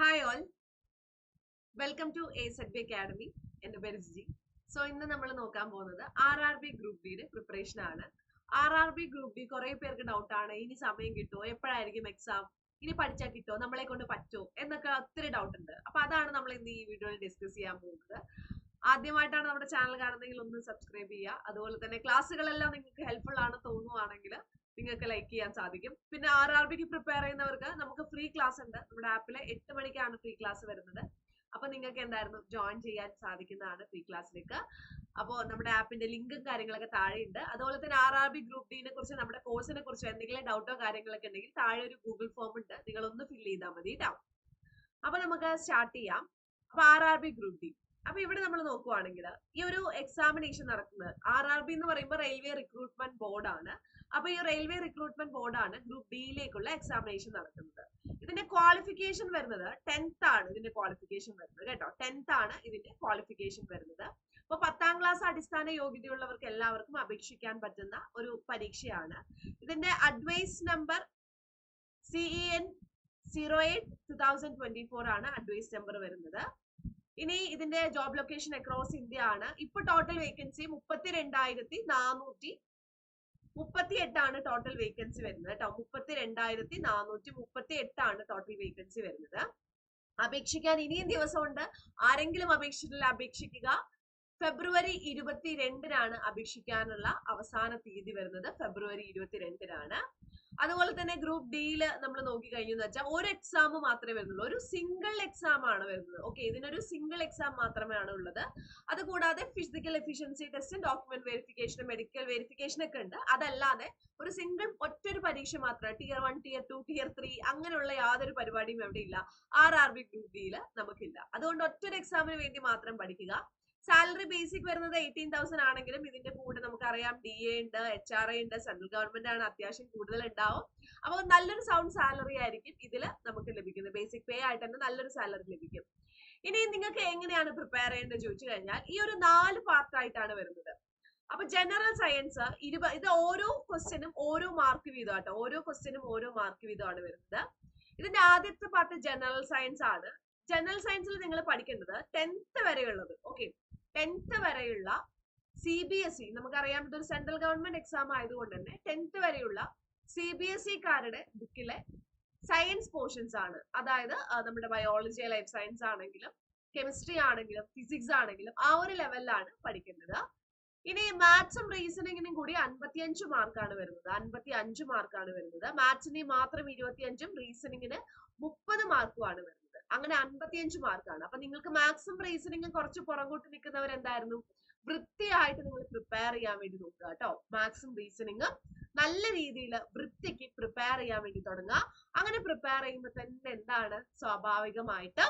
Hi all welcome to A Z B academy എന്റെ പേര് ജി സോ ഇന്ന് നമ്മൾ നോക്കാൻ പോകുന്നത് ആർ ആർ ബി ഗ്രൂപ്പ് ഡിയുടെ പ്രിപ്പറേഷൻ ആണ്. R R B group D കുറെ പേർക്ക് ഡൗട്ട് ആണ്. ഇനി സമയം കിട്ടുമോ എപ്പോഴായിരിക്കും എക്സാം ഇനി പഠിച്ചാൽ കിട്ടുമോ നമ്മളെ കൊണ്ട് പറ്റുമോ എന്നൊക്കെ ഒത്തിരി ഡൗട്ട് ഉണ്ട്. അപ്പൊ അതാണ് നമ്മൾ ഇന്ന് ഈ വീഡിയോയിൽ ഡിസ്കസ് ചെയ്യാൻ പോകുന്നത്. ആദ്യമായിട്ടാണ് നമ്മുടെ ചാനൽ കാണുന്നതെങ്കിൽ ഒന്ന് സബ്സ്ക്രൈബ് ചെയ്യുക. അതുപോലെ തന്നെ ക്ലാസ്സുകളെല്ലാം നിങ്ങൾക്ക് ഹെൽപ്ഫുൾ ആണ് തോന്നുവാണെങ്കിൽ നിങ്ങൾക്ക് ലൈക്ക് ചെയ്യാൻ സാധിക്കും. പിന്നെ ആർ ആർ ബിക്ക് പ്രിപ്പയർ ചെയ്യുന്നവർക്ക് നമുക്ക് ഫ്രീ ക്ലാസ് ഉണ്ട്. നമ്മുടെ ആപ്പിലെ എട്ട് മണിക്കാണ് ഫ്രീ ക്ലാസ് വരുന്നത്. അപ്പൊ നിങ്ങൾക്ക് എന്തായിരുന്നു ജോയിൻ ചെയ്യാൻ സാധിക്കുന്നതാണ് ഫ്രീ ക്ലാസ്സിലേക്ക് അപ്പോൾ നമ്മുടെ ആപ്പിന്റെ ലിങ്കും കാര്യങ്ങളൊക്കെ താഴെയുണ്ട്. അതുപോലെ തന്നെ ആർ ആർ ബി ഗ്രൂപ്പ് ഡിനെ കുറിച്ച് നമ്മുടെ കോഴ്സിനെ കുറിച്ച് എന്തെങ്കിലും ഡൗട്ടോ കാര്യങ്ങളൊക്കെ ഉണ്ടെങ്കിൽ താഴെ ഒരു ഗൂഗിൾ ഫോം ഉണ്ട്. നിങ്ങൾ ഒന്ന് ഫില്ല് ചെയ്താൽ മതി കേട്ടോ അപ്പൊ നമുക്ക് സ്റ്റാർട്ട് ചെയ്യാം. അപ്പൊ R R B group D അപ്പൊ ഇവിടെ നമ്മൾ നോക്കുവാണെങ്കിൽ ഈ ഒരു എക്സാമിനേഷൻ നടക്കുന്നത് ആർ ആർ ബി എന്ന് പറയുമ്പോൾ റെയിൽവേ റിക്രൂട്ട്മെന്റ് ബോർഡാണ് അപ്പൊ ഈ റെയിൽവേ റിക്രൂട്ട്മെന്റ് ബോർഡാണ് ഗ്രൂപ്പ് ഡിയിലേക്കുള്ള എക്സാമിനേഷൻ നടത്തുന്നത്. ഇതിന്റെ ക്വാളിഫിക്കേഷൻ വരുന്നത് ടെൻത്ത് ആണ് ഇതിന്റെ ക്വാളിഫിക്കേഷൻ വരുന്നത് കേട്ടോ. ടെൻത്ത് ആണ് ഇതിന്റെ ക്വാളിഫിക്കേഷൻ വരുന്നത്. അപ്പൊ പത്താം ക്ലാസ് അടിസ്ഥാന യോഗ്യതയുള്ളവർക്ക് എല്ലാവർക്കും അപേക്ഷിക്കാൻ പറ്റുന്ന ഒരു പരീക്ഷയാണ്. ഇതിന്റെ advice number C E N zero eight two thousand twenty four ആണ് അഡ്വൈസ് നമ്പർ വരുന്നത്. ഇനി ഇതിന്റെ ജോബ് ലൊക്കേഷൻ അക്രോസ് ഇന്ത്യ ആണ്. ഇപ്പൊ ടോട്ടൽ വേക്കൻസി മുപ്പത്തി രണ്ടായിരത്തി നാനൂറ്റി മുപ്പത്തി എട്ടാണ് ടോട്ടൽ വേക്കൻസി വരുന്നത് കേട്ടോ മുപ്പത്തി രണ്ടായിരത്തി നാനൂറ്റി മുപ്പത്തി എട്ടാണ് ടോട്ടൽ വേക്കൻസി വരുന്നത്. അപേക്ഷിക്കാൻ ഇനിയും ദിവസമുണ്ട്. ആരെങ്കിലും അപേക്ഷിച്ചിട്ടില്ല അപേക്ഷിക്കുക. ഫെബ്രുവരി ഇരുപത്തിരണ്ടിനാണ് അപേക്ഷിക്കാനുള്ള അവസാന തീയതി വരുന്നത്. ഫെബ്രുവരി ഇരുപത്തിരണ്ടിനാണ്. അതുപോലെ തന്നെ ഗ്രൂപ്പ് ഡിയിൽ നമ്മൾ നോക്കി കഴിഞ്ഞു എന്ന് വെച്ചാൽ ഒരു എക്സാം മാത്രമേ വരുന്നുള്ളൂ. ഒരു സിംഗിൾ എക്സാം ആണ് വരുന്നത്. ഓക്കെ ഇതിനൊരു സിംഗിൾ എക്സാം മാത്രമേ ആണ് ഉള്ളത്. അതുകൂടാതെ ഫിസിക്കൽ എഫിഷ്യൻസി ടെസ്റ്റും ഡോക്യുമെന്റ് വെരിഫിക്കേഷനും മെഡിക്കൽ വെരിഫിക്കേഷൻ ഒക്കെ ഉണ്ട്. അതല്ലാതെ ഒരു സിംഗിൾ ഒറ്റൊരു പരീക്ഷ മാത്രമേ tier one tier two tier three അങ്ങനെയുള്ള യാതൊരു പരിപാടിയും എവിടെയില്ല. ഇല്ല ആർ ആർ ബി ഗ്രൂപ്പ് ഡിയിൽ നമുക്കില്ല. അതുകൊണ്ട് ഒറ്റൊരു എക്സാമിന് വേണ്ടി മാത്രം പഠിക്കുക. സാലറി ബേസിക് വരുന്നത് എയ്റ്റീൻ തൗസൻഡ് ആണെങ്കിലും ഇതിന്റെ കൂടെ നമുക്കറിയാം ഡി എ ഉണ്ട് എച്ച് ആർ എ ഉണ്ട് സെൻട്രൽ ഗവൺമെന്റ് ആണ് അത്യാവശ്യം കൂടുതൽ ഉണ്ടാവും അപ്പോൾ നല്ലൊരു സൗണ്ട് സാലറി ആയിരിക്കും ഇതിൽ നമുക്ക് ലഭിക്കുന്നത്. ബേസിക് പേ ആയിട്ട് തന്നെ നല്ലൊരു സാലറി ലഭിക്കും. ഇനി നിങ്ങൾക്ക് എങ്ങനെയാണ് പ്രിപ്പയർ ചെയ്യേണ്ടത് ചോദിച്ചു കഴിഞ്ഞാൽ ഈ ഒരു നാല് പാർട്ടായിട്ടാണ് വരുന്നത്. അപ്പൊ ജനറൽ സയൻസ് ഇരുപ ഇത് ഓരോ ക്വസ്റ്റ്യനും ഓരോ മാർക്ക് വീതമാട്ടോ. ഓരോ ക്വസ്റ്റ്യനും ഓരോ മാർക്ക് വീതമാണ് വരുന്നത്. ഇതിന്റെ ആദ്യത്തെ പാർട്ട് ജനറൽ സയൻസ് ആണ്. ജനറൽ സയൻസിൽ നിങ്ങൾ പഠിക്കേണ്ടത് ടെൻത്ത് വരെയുള്ളത്. ഓക്കെ ടെൻത്ത് വരെയുള്ള സി ബി എസ് ഇ നമുക്കറിയാം ഇതൊരു സെൻട്രൽ ഗവൺമെന്റ് എക്സാം ആയതുകൊണ്ട് തന്നെ ടെൻത്ത് വരെയുള്ള സി ബി എസ് ഇക്കാരുടെ ബുക്കിലെ സയൻസ് പോർഷൻസ് ആണ്. അതായത് നമ്മുടെ ബയോളജി ലൈഫ് സയൻസ് ആണെങ്കിലും കെമിസ്ട്രി ആണെങ്കിലും ഫിസിക്സ് ആണെങ്കിലും ആ ഒരു ലെവലിലാണ് പഠിക്കുന്നത്. ഇനി മാത്സും റീസണിങ്ങിനും കൂടി അൻപത്തിയഞ്ച് മാർക്കാണ് വരുന്നത്. അൻപത്തി അഞ്ച് മാർക്കാണ് വരുന്നത്. മാത്സിന് മാത്രം ഇരുപത്തിയഞ്ചും റീസണിങ്ങിന് മുപ്പത് മാർക്കുമാണ് വരുന്നത്. അങ്ങനെ അൻപത്തിയഞ്ച് മാർക്കാണ്. അപ്പൊ നിങ്ങൾക്ക് മാത്സും റീസണിങ്ങും കുറച്ച് പുറകോട്ട് നിൽക്കുന്നവർ എന്തായിരുന്നു വൃത്തിയായിട്ട് നിങ്ങൾ പ്രിപ്പയർ ചെയ്യാൻ വേണ്ടി നോക്കുക കേട്ടോ. മാത്സും റീസണിങ്ങും നല്ല രീതിയിൽ വൃത്തിക്ക് പ്രിപ്പയർ ചെയ്യാൻ വേണ്ടി തുടങ്ങുക. അങ്ങനെ പ്രിപ്പയർ ചെയ്യുമ്പോൾ തന്നെ എന്താണ്? സ്വാഭാവികമായിട്ട്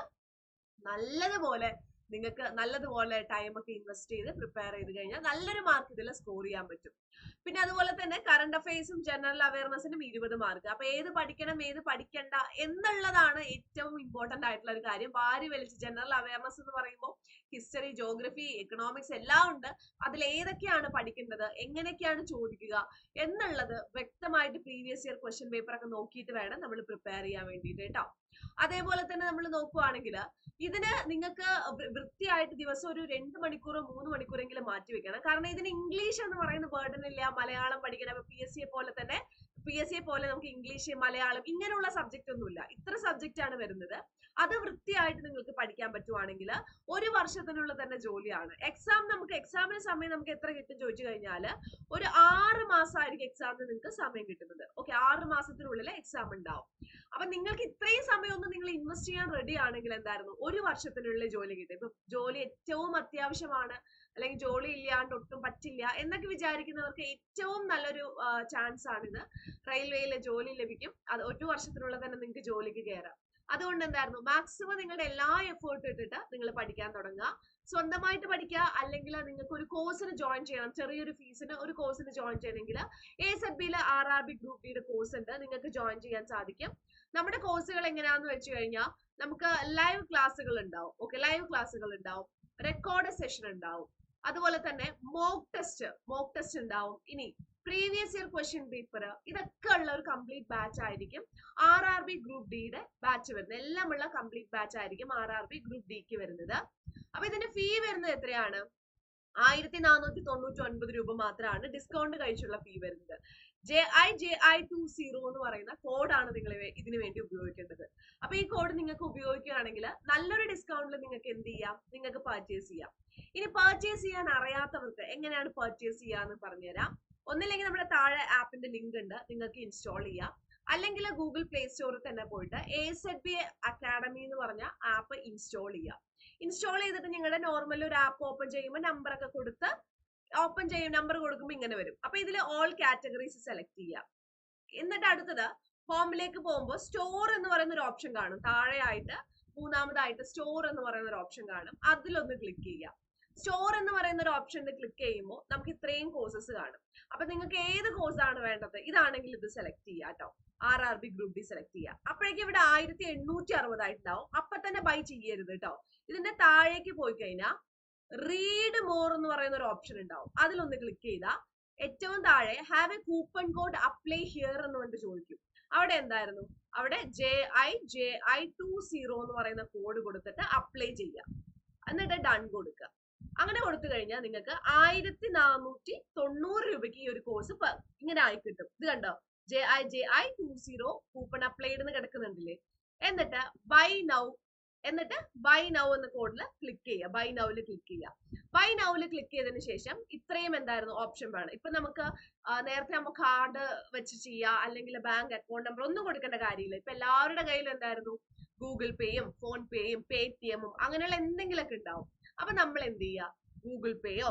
നല്ലതുപോലെ നിങ്ങൾക്ക് നല്ലതുപോലെ ടൈം ഒക്കെ ഇൻവെസ്റ്റ് ചെയ്ത് പ്രിപ്പയർ ചെയ്ത് കഴിഞ്ഞാൽ നല്ലൊരു മാർക്ക് ഇതിൽ സ്കോർ ചെയ്യാൻ പറ്റും. പിന്നെ അതുപോലെ തന്നെ കറണ്ട് അഫയേഴ്സും ജനറൽ അവയർനെസ്സിനും ഇരുപത് മാർക്ക് അപ്പൊ ഏത് പഠിക്കണം ഏത് പഠിക്കണ്ട എന്നുള്ളതാണ് ഏറ്റവും ഇമ്പോർട്ടന്റ് ആയിട്ടുള്ള ഒരു കാര്യം. വാരി വലിച്ച് ജനറൽ അവയർനെസ് എന്ന് പറയുമ്പോൾ ഹിസ്റ്ററി ജോഗ്രഫി എക്കണോമിക്സ് എല്ലാം ഉണ്ട്. അതിൽ ഏതൊക്കെയാണ് പഠിക്കേണ്ടത് എങ്ങനെയൊക്കെയാണ് ചോദിക്കുക എന്നുള്ളത് വ്യക്തമായിട്ട് പ്രീവിയസ് ഇയർ ക്വസ്റ്റ്യൻ പേപ്പർ ഒക്കെ നോക്കിയിട്ട് വേണം നമ്മൾ പ്രിപ്പയർ ചെയ്യാൻ വേണ്ടിയിട്ട് കേട്ടോ. അതേപോലെ തന്നെ നമ്മൾ നോക്കുവാണെങ്കിൽ ഇതിന് നിങ്ങൾക്ക് വൃത്തിയായിട്ട് ദിവസം ഒരു രണ്ട് മണിക്കൂറോ മൂന്ന് മണിക്കൂറെങ്കിലും മാറ്റി വെക്കണം കാരണം ഇതിന് ഇംഗ്ലീഷ് എന്ന് പറയുന്ന വേർഡിനില്ല ഇല്ല. മലയാളം പഠിക്കണം പി എസ് സിയെ പോലെ തന്നെ പി എസ് സിയെ പോലെ നമുക്ക് ഇംഗ്ലീഷ് മലയാളം ഇങ്ങനെയുള്ള സബ്ജക്റ്റ് ഒന്നുമില്ല. ഇത്ര സബ്ജക്റ്റ് ആണ് വരുന്നത്. അത് വൃത്തിയായിട്ട് നിങ്ങൾക്ക് പഠിക്കാൻ പറ്റുവാണെങ്കിൽ ഒരു വർഷത്തിനുള്ള തന്നെ ജോലിയാണ്. എക്സാം നമുക്ക് എക്സാമിന് സമയം നമുക്ക് എത്ര കിട്ടും ചോദിച്ചു കഴിഞ്ഞാൽ ഒരു ആറ് മാസമായിരിക്കും എക്സാമിന് നിങ്ങൾക്ക് സമയം കിട്ടുന്നത്. ഓക്കെ ആറ് മാസത്തിനുള്ളിൽ എക്സാം ഉണ്ടാവും. അപ്പൊ നിങ്ങൾക്ക് ഇത്രയും സമയമൊന്നും നിങ്ങൾ ഇൻവെസ്റ്റ് ചെയ്യാൻ റെഡി ആണെങ്കിൽ എന്തായിരുന്നു? ഒരു വർഷത്തിനുള്ളിൽ ജോലി കിട്ടും. ഇപ്പൊ ജോലി ഏറ്റവും അത്യാവശ്യമാണ്. അല്ലെങ്കിൽ ജോലി ഇല്ലാണ്ട് ഒട്ടും പറ്റില്ല എന്നൊക്കെ വിചാരിക്കുന്നവർക്ക് ഏറ്റവും നല്ലൊരു ചാൻസ് ആണിത്. റെയിൽവേയിലെ ജോലി ലഭിക്കും. അത് ഒരു വർഷത്തിനുള്ളിൽ തന്നെ നിങ്ങൾക്ക് ജോലിക്ക് കയറാം അതുകൊണ്ട് എന്തായിരുന്നു? മാക്സിമം നിങ്ങളുടെ എല്ലാ എഫേർട്ട് ഇട്ടിട്ട് നിങ്ങൾ പഠിക്കാൻ തുടങ്ങുക. സ്വന്തമായിട്ട് പഠിക്കുക അല്ലെങ്കിൽ നിങ്ങൾക്ക് ഒരു കോഴ്സിന് ജോയിൻ ചെയ്യണം. ചെറിയൊരു ഫീസിന് ഒരു കോഴ്സിന് ജോയിൻ ചെയ്യണമെങ്കിൽ എ സെഡ് ബിയിലെ ആർ ആർ ബി ഗ്രൂപ്പ് ഡിയുടെ കോഴ്സ് ഉണ്ട്. നിങ്ങൾക്ക് ജോയിൻ ചെയ്യാൻ സാധിക്കും. നമ്മുടെ കോഴ്സുകൾ എങ്ങനെയാന്ന് വെച്ച് കഴിഞ്ഞാൽ നമുക്ക് ലൈവ് ക്ലാസ്സുകൾ ഉണ്ടാവും. ഓക്കെ ലൈവ് ക്ലാസ്സുകൾ ഉണ്ടാവും. റെക്കോർഡ് സെഷൻ ഉണ്ടാവും. അതുപോലെ തന്നെ മോക്ക് ടെസ്റ്റ് മോക്ക് ടെസ്റ്റ് ഉണ്ടാവും. ഇനി പ്രീവിയസ് ഇയർ ക്വസ്റ്റ്യൻ പേപ്പർ ഇതൊക്കെ ഉള്ള ഒരു കംപ്ലീറ്റ് ബാച്ച് ആയിരിക്കും. ആർ ആർ ബി ഗ്രൂപ്പ് ഡിയുടെ ബാച്ച് വരുന്നത്. എല്ലാം ഉള്ള കംപ്ലീറ്റ് ബാച്ച് ആയിരിക്കും ആർ ആർ ബി ഗ്രൂപ്പ് ഡിക്ക് വരുന്നത്. അപ്പൊ ഇതിന്റെ ഫീ വരുന്നത് എത്രയാണ്? ആയിരത്തി നാനൂറ്റി തൊണ്ണൂറ്റി ഒൻപത് രൂപ മാത്രമാണ് ഡിസ്കൗണ്ട് കഴിച്ചുള്ള ഫീ വരുന്നത്. J I J I two zero എന്ന് പറയുന്ന കോഡാണ് നിങ്ങൾ ഇതിനു വേണ്ടി ഉപയോഗിക്കേണ്ടത്. അപ്പൊ ഈ കോഡ് നിങ്ങൾക്ക് ഉപയോഗിക്കുകയാണെങ്കിൽ നല്ലൊരു ഡിസ്കൗണ്ടിൽ നിങ്ങൾക്ക് എന്ത് ചെയ്യാം? നിങ്ങൾക്ക് പർച്ചേസ് ചെയ്യാം. ഇനി പർച്ചേസ് ചെയ്യാൻ അറിയാത്തവർക്ക് എങ്ങനെയാണ് പർച്ചേസ് ചെയ്യാന്ന് പറഞ്ഞുതരാം. ഒന്നില്ലെങ്കിൽ നമ്മുടെ താഴെ ആപ്പിന്റെ ലിങ്ക് ഉണ്ട്. നിങ്ങൾക്ക് ഇൻസ്റ്റാൾ ചെയ്യാം. അല്ലെങ്കിൽ ഗൂഗിൾ പ്ലേ സ്റ്റോറിൽ തന്നെ പോയിട്ട് എ സെഡ് ബി അക്കാഡമി എന്ന് പറഞ്ഞ ആപ്പ് ഇൻസ്റ്റാൾ ചെയ്യാം. ഇൻസ്റ്റാൾ ചെയ്തിട്ട് നിങ്ങളുടെ നോർമൽ ഒരു ആപ്പ് ഓപ്പൺ ചെയ്യുമ്പോൾ നമ്പർ ഒക്കെ കൊടുത്ത് ഓപ്പൺ ചെയ്യും നമ്പർ കൊടുക്കുമ്പോൾ ഇങ്ങനെ വരും. അപ്പൊ ഇതിൽ ഓൾ കാറ്റഗറീസ് സെലക്ട് ചെയ്യാം. എന്നിട്ട് അടുത്തത് ഹോമിലേക്ക് പോകുമ്പോൾ സ്റ്റോർ എന്ന് പറയുന്ന ഒരു ഓപ്ഷൻ കാണും. താഴെയായിട്ട് മൂന്നാമതായിട്ട് സ്റ്റോർ എന്ന് പറയുന്ന ഒരു ഓപ്ഷൻ കാണും. അതിലൊന്ന് ക്ലിക്ക് ചെയ്യാം. സ്റ്റോർ എന്ന് പറയുന്ന ഒരു ഓപ്ഷനിൽ ക്ലിക്ക് ചെയ്യുമ്പോൾ നമുക്ക് ഇത്രയും കോഴ്സസ് കാണും. അപ്പൊ നിങ്ങൾക്ക് ഏത് കോഴ്സ് ആണ് വേണ്ടത്? ഇതാണെങ്കിൽ ഇത് സെലക്ട് ചെയ്യാം കേട്ടോ. R R B group D select ചെയ്യാം. അപ്പോഴേക്കും ഇവിടെ ആയിരത്തി എണ്ണൂറ്റി അറുപതായിട്ടുണ്ടാവും അപ്പൊ തന്നെ ബൈ ചെയ്യരുത് കേട്ടോ ഇതിന്റെ താഴേക്ക് പോയി കഴിഞ്ഞാൽ റീഡ് മോർ എന്ന് പറയുന്ന ഒരു ഓപ്ഷൻ ഉണ്ടാവും. അതിലൊന്ന് ക്ലിക്ക് ചെയ്താൽ ഏറ്റവും താഴെ have a coupon code apply here എന്ന് കൊണ്ട് ചോദിക്കും. അവിടെ എന്തായിരുന്നു? അവിടെ J I J I two zero എന്ന് പറയുന്ന കോഡ് കൊടുത്തിട്ട് അപ്ലൈ ചെയ്യാം. എന്നിട്ട് ഡൺ കൊടുക്കുക. അങ്ങനെ കൊടുത്തു കഴിഞ്ഞാൽ നിങ്ങൾക്ക് ആയിരത്തി നാനൂറ്റി തൊണ്ണൂറ് രൂപയ്ക്ക് ഈ ഒരു കോഴ്സ് ഇങ്ങനെ ആയി കിട്ടും. ഇത് കണ്ടോ? J I J I two zero coupon applied എന്ന് കിടക്കുന്നുണ്ടല്ലേ? എന്നിട്ട് ബൈ നൗ എന്നിട്ട് ബൈ നൗ എന്ന കോഡിൽ ക്ലിക്ക് ചെയ്യുക. ബൈ നൗവിൽ ക്ലിക്ക് ചെയ്യുക. ബൈ നൗവിൽ ക്ലിക്ക് ചെയ്തതിന് ശേഷം ഇത്രയും എന്തായിരുന്നു ഓപ്ഷൻ വേണം. ഇപ്പൊ നമുക്ക് നേരത്തെ നമുക്ക് കാർഡ് വെച്ച് ചെയ്യുക അല്ലെങ്കിൽ ബാങ്ക് അക്കൗണ്ട് നമ്പർ ഒന്നും കൊടുക്കേണ്ട കാര്യമില്ല. ഇപ്പൊ എല്ലാവരുടെ കയ്യിലും എന്തായിരുന്നു? ഗൂഗിൾ പേയും ഫോൺ പേയും പേടിഎമ്മും അങ്ങനെയുള്ള എന്തെങ്കിലുമൊക്കെ ഉണ്ടാവും. അപ്പൊ നമ്മൾ എന്ത് ചെയ്യുക ഗൂഗിൾ പേയോ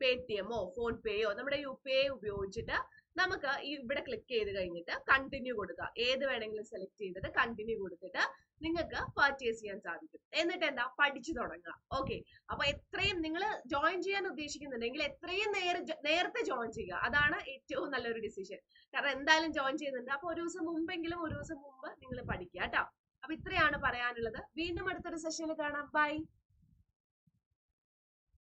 പേടിഎമ്മോ ഫോൺ പേയോ നമ്മുടെ യു പി ഐ ഉപയോഗിച്ചിട്ട് നമുക്ക് ഈ ഇവിടെ ക്ലിക്ക് ചെയ്ത് കഴിഞ്ഞിട്ട് കണ്ടിന്യൂ കൊടുക്കുക ഏത് വേണമെങ്കിലും സെലക്ട് ചെയ്തിട്ട് കണ്ടിന്യൂ കൊടുത്തിട്ട് നിങ്ങൾക്ക് പർച്ചേസ് ചെയ്യാൻ സാധിക്കും. എന്നിട്ട് എന്താ? പഠിച്ചു തുടങ്ങുക ഓക്കെ അപ്പൊ എത്രയും നിങ്ങൾ ജോയിൻ ചെയ്യാൻ ഉദ്ദേശിക്കുന്നുണ്ടെങ്കിൽ എത്രയും നേരെ നേരത്തെ ജോയിൻ ചെയ്യുക. അതാണ് ഏറ്റവും നല്ലൊരു ഡിസിഷൻ കാരണം എന്തായാലും ജോയിൻ ചെയ്യുന്നുണ്ട്. അപ്പൊ ഒരു ദിവസം മുമ്പെങ്കിലും ഒരു ദിവസം മുമ്പ് നിങ്ങൾ പഠിക്കുക കേട്ടോ. അപ്പൊ ഇത്രയാണ് പറയാനുള്ളത്. വീണ്ടും അടുത്തൊരു സെഷനിൽ കാണാം. ബൈ